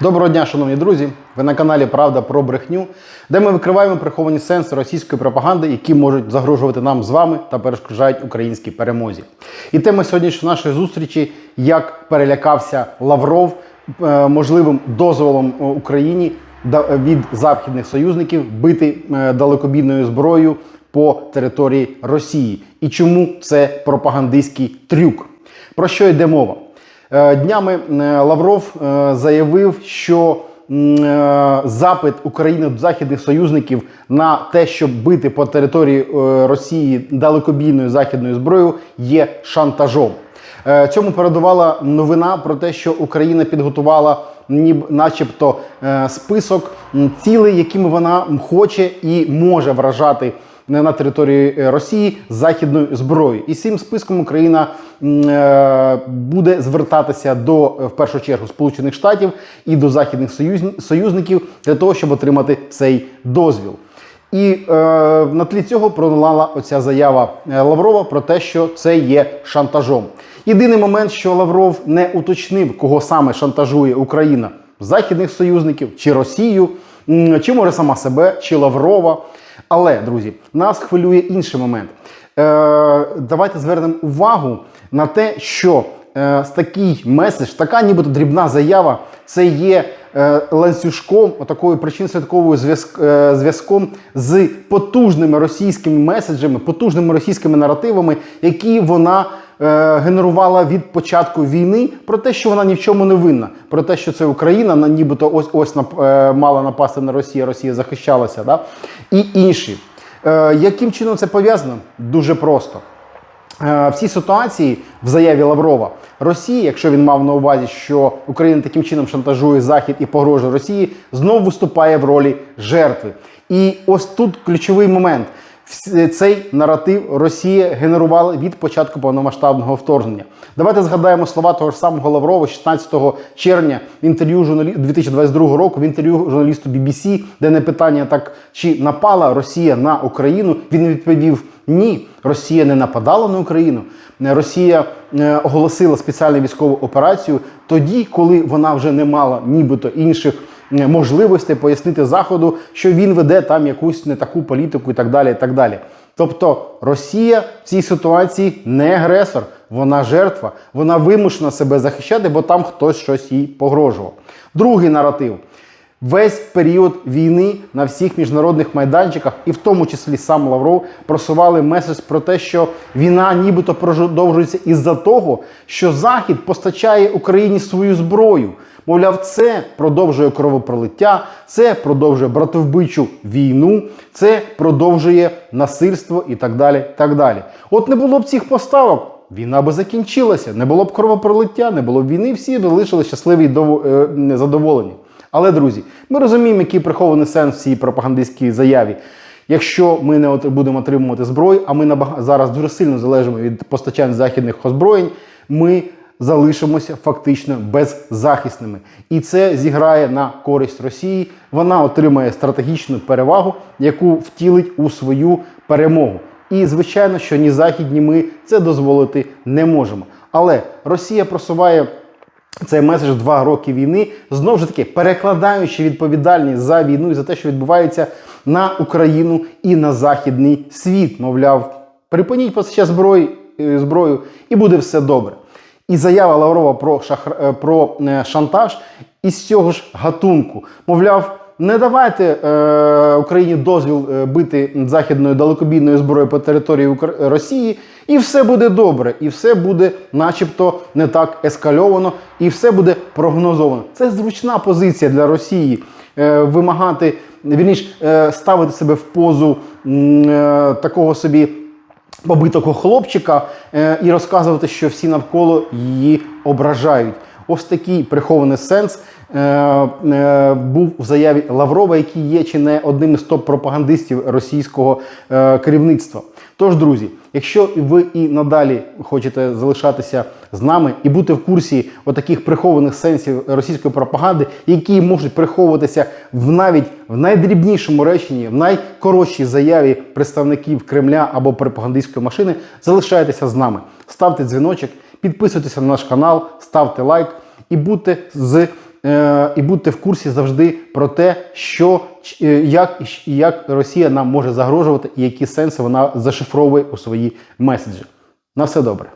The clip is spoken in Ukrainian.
Доброго дня, шановні друзі! Ви на каналі Правда про брехню, де ми викриваємо приховані сенси російської пропаганди, які можуть загрожувати нам з вами та перешкоджають українській перемозі. І тема сьогоднішньої нашої зустрічі як перелякався Лавров е, можливим дозволом е, Україні від західних союзників бити е, далекобійною зброєю по території Росії. І чому це пропагандистський трюк? Про що йде мова? Е, Днями е, Лавров е, заявив, що запит України до західних союзників на те, щоб бити по території Росії далекобійною західною зброєю, є шантажом. Цьому передувала новина про те, що Україна підготувала ніб, начебто список цілей, якими вона хоче і може вражати на на території е, Росії західною зброєю. І цим списком Україна е, буде звертатися до е, в першу чергу Сполучених Штатів і до західних союзників для того, щоб отримати цей дозвіл. І е, на тлі цього пролунала оця заява Лаврова про те, що це є шантажом. Єдиний момент, що Лавров не уточнив, кого саме шантажує Україна західних союзників чи Росію, чи може сама себе, чи Лаврова. Але, друзі, нас хвилює інший момент. Е, давайте звернемо увагу на те, що е, такий меседж, така нібито дрібна заява, це є е, ланцюжком, отакою причинно-слідковою зв'язк- е, зв'язком з потужними російськими меседжами, потужними російськими наративами, які вона генерувала від початку війни про те, що вона ні в чому не винна, про те, що це Україна, на нібито ось ось е, мала напасти на Росію, Росія захищалася, да? і інші. Е, яким чином це пов'язано? Дуже просто. Е, В цій ситуації в заяві Лаврова Росії, якщо він мав на увазі, що Україна таким чином шантажує Захід і погрожує Росії, знову виступає в ролі жертви. І ось тут ключовий момент. Вс- Цей наратив Росія генерувала від початку повномасштабного вторгнення. Давайте згадаємо слова того ж самого Лаврова 16 червня в інтерв'ю журналі 2022 року в інтерв'ю журналісту BBC, де на питання так чи напала Росія на Україну, він відповів: ні, Росія не нападала на Україну. Е, Росія е, оголосила спеціальну військову операцію тоді, коли вона вже не мала нібито інших е, можливостей пояснити Заходу, що він веде там якусь не таку політику і так далі. І так далі. Тобто Росія в цій ситуації не агресор, вона жертва, вона вимушена себе захищати, бо там хтось щось їй погрожував. Другий наратив. Весь період війни на всіх міжнародних майданчиках, і в тому числі сам Лавров, просували меседж про те, що війна нібито продовжується із-за того, що Захід постачає Україні свою зброю. Мовляв, це продовжує кровопролиття, це продовжує братовбичу війну, це продовжує насильство і так далі. так далі. От не було б цих поставок. Війна би закінчилася, не було б кровопролиття, не було б війни, всі б лишили щасливі дово- е, задоволені. Але, друзі, ми розуміємо, який прихований сенс в цій пропагандистській заяві. Якщо ми не будемо отримувати зброю, а ми зараз дуже сильно залежимо від постачань західних озброєнь, ми залишимося фактично беззахисними. І це зіграє на користь Росії. Вона отримає стратегічну перевагу, яку втілить у свою перемогу. І звичайно, що ні Захід, ні ми це дозволити не можемо. Але Росія просуває цей меседж два роки війни, знову ж таки перекладаючи відповідальність за війну і за те, що відбувається на Україну і на західний світ. Мовляв, припиніть постачати зброю, е, зброю і буде все добре. І заява Лаврова про, шахр... е, про е, шантаж із цього ж гатунку. Мовляв, не давайте е, Україні дозвіл е, бити західною далекобійною зброєю по території Укра- Росії, і все буде добре, і все буде, начебто, не так ескальовано, і все буде прогнозовано. Це зручна позиція для Росії е, вимагати, вірніш, е, ставити себе в позу е, такого собі побитого хлопчика е, і розказувати, що всі навколо її ображають. Ось такий прихований сенс е, е, був в заяві Лаврова, який є чи не одним із топ-пропагандистів російського е, керівництва. Тож, друзі, якщо ви і надалі хочете залишатися з нами і бути в курсі отаких прихованих сенсів російської пропаганди, які можуть приховуватися в навіть в найдрібнішому реченні, в найкоротшій заяві представників Кремля або пропагандистської машини, залишайтеся з нами, ставте дзвіночок, підписуйтеся на наш канал, ставте лайк і будьте з е, і будьте в курсі завжди про те, що е, як і як Росія нам може загрожувати, і які сенси вона зашифровує у свої меседжі. На все добре.